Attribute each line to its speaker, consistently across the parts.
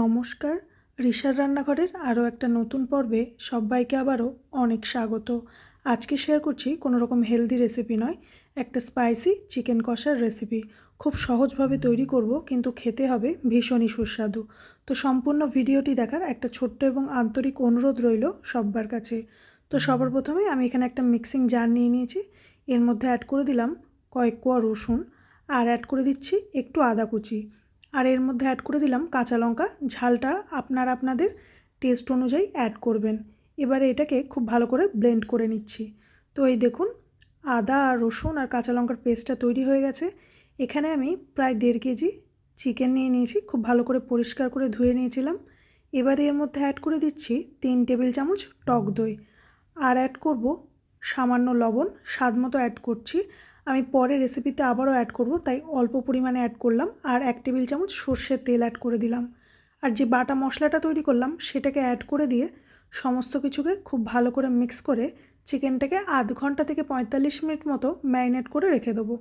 Speaker 1: নমস্কার। ঋষার রান্নাঘরের আরও একটা নতুন পর্বে সবাইকে আবারও অনেক স্বাগত। আজকে শেয়ার করছি কোনো রকম হেলদি রেসিপি নয়, একটা স্পাইসি চিকেন কষার রেসিপি খুব সহজভাবে তৈরি করব, কিন্তু খেতে হবে ভীষণই সুস্বাদু। তো সম্পূর্ণ ভিডিওটি দেখার একটা ছোট্ট এবং আন্তরিক অনুরোধ রইল সব্বার কাছে। তো সবার প্রথমে আমি এখানে একটা মিক্সিং জার নিয়ে নিয়েছি। এর মধ্যে অ্যাড করে দিলাম কয়েক কোয়া রসুন। আর অ্যাড করে দিচ্ছি একটু আদা কুচি। আর এর মধ্যে অ্যাড করে দিলাম কাঁচা লঙ্কা। ঝালটা আপনারা আপনাদের টেস্ট অনুযায়ী অ্যাড করবেন। এবারে এটাকে খুব ভালো করে ব্লেন্ড করে নিচ্ছি। তো এই দেখুন, আদা আর রসুন আর কাঁচা লঙ্কার পেস্টটা তৈরি হয়ে গেছে। এখানে আমি প্রায় দেড় কেজি চিকেন নিয়ে নিয়েছি। খুব ভালো করে পরিষ্কার করে ধুয়ে নিয়েছিলাম। এবারে এর মধ্যে অ্যাড করে দিচ্ছি তিন টেবিল চামচ টক দই। আর অ্যাড করব সামান্য লবণ। স্বাদ মতো অ্যাড করছি। আমি পরে রেসিপিতে আবারও অ্যাড করব, তাই অল্প পরিমাণে অ্যাড করলাম আর এক টেবিল চামচ সর্ষের তেল অ্যাড করে দিলাম। আর যে বাটা মশলাটা তৈরি করলাম, সেটাকে অ্যাড করে দিয়ে সমস্ত কিছুকে খুব ভালো করে মিক্স করে চিকেনটাকে আধ ঘণ্টা থেকে পঁয়তাল্লিশ মিনিট মতো ম্যারিনেট করে রেখে দেবো।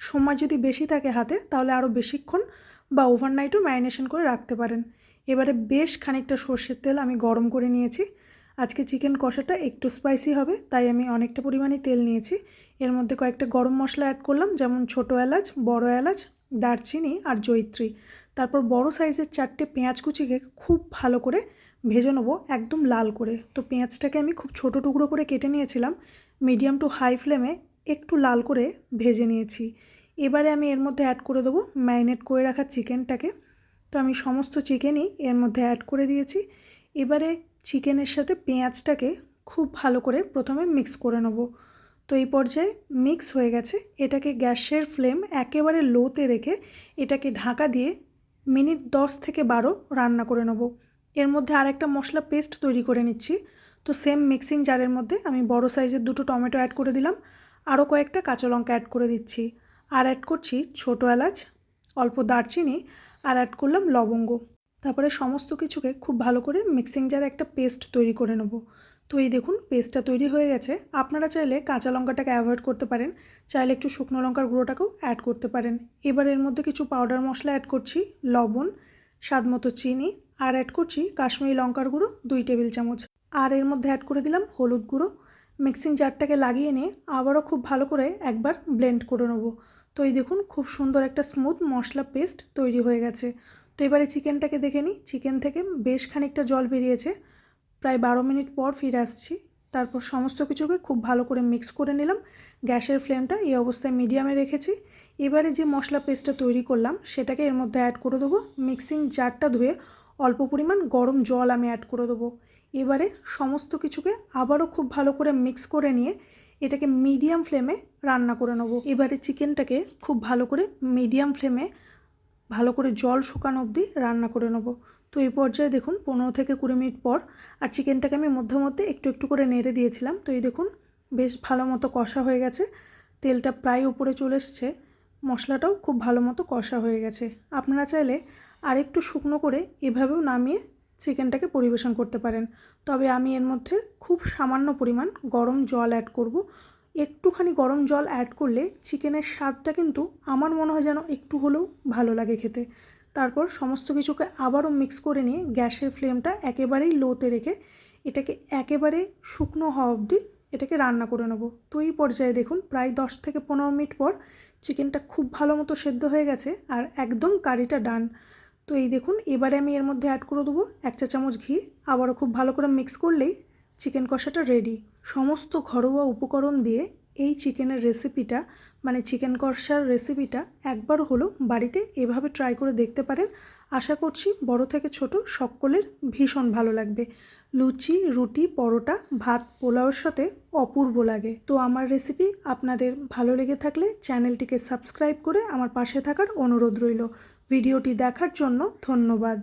Speaker 1: সময় যদি বেশি থাকে হাতে, তাহলে আরও বেশিক্ষণ বা ওভারনাইটও ম্যারিনেশন করে রাখতে পারেন। এবারে বেশ খানিকটা সর্ষের তেল আমি গরম করে নিয়েছি। আজকে চিকেন কষাটা একটু স্পাইসি হবে, তাই আমি অনেকটা পরিমাণে তেল নিয়েছি। এর মধ্যে কয়েকটা গরম মশলা অ্যাড করলাম, যেমন ছোটো এলাচ, বড় এলাচ, দারচিনি আর জৈত্রী তারপর বড় সাইজের চারটে পেঁয়াজ কুচিকে খুব ভালো করে ভেজে নেব, একদম লাল করে। তো পেঁয়াজটাকে আমি খুব ছোটো টুকরো করে কেটে নিয়েছিলাম মিডিয়াম টু হাই ফ্লেমে একটু লাল করে ভেজে নিয়েছি। এবারে আমি এর মধ্যে অ্যাড করে দেবো ম্যারিনেট করে রাখা চিকেনটাকে তো আমি সমস্ত চিকেনই এর মধ্যে অ্যাড করে দিয়েছি। এবারে চিকেনের সাথে পেঁয়াজটাকে খুব ভালো করে প্রথমে মিক্স করে নেব। তো এই পর্যায়ে মিক্স হয়ে গেছে। এটাকে গ্যাসের ফ্লেম একেবারে লোতে রেখে এটাকে ঢাকা দিয়ে মিনিট দশ থেকে বারো রান্না করে নেব। এর মধ্যে আর একটা মশলা পেস্ট তৈরি করে নিচ্ছি। তো সেম মিক্সিং জারের মধ্যে আমি বড় সাইজের দুটো টমেটো অ্যাড করে দিলাম। আরও কয়েকটা কাঁচা লঙ্কা অ্যাড করে দিচ্ছি। আর অ্যাড করছি ছোটো এলাচ, অল্প দারচিনি, আর অ্যাড করলাম লবঙ্গ। তারপরে সমস্ত কিছুকে খুব ভালো করে মিক্সিং জারে একটা পেস্ট তৈরি করে নেব। তো এই দেখুন পেস্টটা তৈরি হয়ে গেছে। আপনারা চাইলে কাঁচা লঙ্কাটাকে অ্যাভয়েড করতে পারেন, চাইলে একটু শুকনো লঙ্কার গুঁড়োটাকেও অ্যাড করতে পারেন। এবার এর মধ্যে কিছু পাউডার মশলা অ্যাড করছি, লবণ, স্বাদ মতো চিনি, আর অ্যাড করছি কাশ্মীরি লঙ্কার গুঁড়ো দুই টেবিল চামচ। আর এর মধ্যে অ্যাড করে দিলাম হলুদ গুঁড়ো। মিক্সিং জারটাকে লাগিয়ে নিয়ে আবারও খুব ভালো করে একবার ব্লেন্ড করে নেব। তো এই দেখুন, খুব সুন্দর একটা স্মুথ মশলা পেস্ট তৈরি হয়ে গেছে। তো এবারে চিকেনটাকে দেখে নিই। চিকেন থেকে বেশ খানিকটা জল বেরিয়েছে। প্রায় বারো মিনিট পর ফিরে আসছি। তারপর সমস্ত কিছুকে খুব ভালো করে মিক্স করে নিলাম। গ্যাসের ফ্লেমটা এই অবস্থায় মিডিয়ামে রেখেছি। এবারে যে মশলা পেস্টটা তৈরি করলাম, সেটাকে এর মধ্যে অ্যাড করে দেবো। মিক্সিং জারটা ধুয়ে অল্প পরিমাণ গরম জল আমি অ্যাড করে দেবো। এবারে সমস্ত কিছুকে আবারও খুব ভালো করে মিক্স করে নিয়ে এটাকে মিডিয়াম ফ্লেমে রান্না করে নেব। এবারে চিকেনটাকে খুব ভালো করে মিডিয়াম ফ্লেমে ভালো করে জল শুকানো অবধি রান্না করে নেব। তো এই পর্যায়ে দেখুন পনেরো থেকে কুড়ি মিনিট পর আর চিকেনটাকে আমি মধ্যে মধ্যে একটু একটু করে নেড়ে দিয়েছিলাম। তো এই দেখুন বেশ ভালো মতো কষা হয়ে গেছে। তেলটা প্রায় উপরে চলে এসছে। মশলাটাও খুব ভালো মতো কষা হয়ে গেছে। আপনারা চাইলে আর একটু শুকনো করে এভাবেও নামিয়ে চিকেনটাকে পরিবেশন করতে পারেন। তবে আমি এর মধ্যে খুব সামান্য পরিমাণ গরম জল অ্যাড করব। একটুখানি গরম জল অ্যাড করলে চিকেনের স্বাদটা কিন্তু আমার মনে হয় যেন একটু হলেও ভালো লাগে খেতে। তারপর সমস্ত কিছুকে আবারও মিক্স করে নিয়ে গ্যাসের ফ্লেমটা একেবারেই লোতে রেখে এটাকে একেবারে শুকনো হওয়া অবধি এটাকে রান্না করে নেব। তো এই পর্যায়ে দেখুন প্রায় দশ থেকে পনেরো মিনিট পর চিকেনটা খুব ভালো মতো সেদ্ধ হয়ে গেছে আর একদম কারিটা ডান তো এই দেখুন এবারে আমি এর মধ্যে অ্যাড করে দেবো এক চা চামচ ঘি। আবারও খুব ভালো করে মিক্স করলেই চিকেন কষাটা রেডি সমস্ত ঘরোয়া উপকরণ দিয়ে এই চিকেনের রেসিপিটা মানে চিকেন কষার রেসিপিটা একবার হলো বাড়িতে এভাবে ট্রাই করে দেখতে পারেন। আশা করছি বড় থেকে ছোট সকলের ভীষণ ভালো লাগবে। লুচি, রুটি, পরোটা, ভাত পোলাওর সাথে অপূর্ব লাগে। তো আমার রেসিপি আপনাদের ভালো লেগে থাকলে চ্যানেলটিকে সাবস্ক্রাইব করে আমার পাশে থাকার অনুরোধ রইল। ভিডিওটি দেখার জন্য ধন্যবাদ।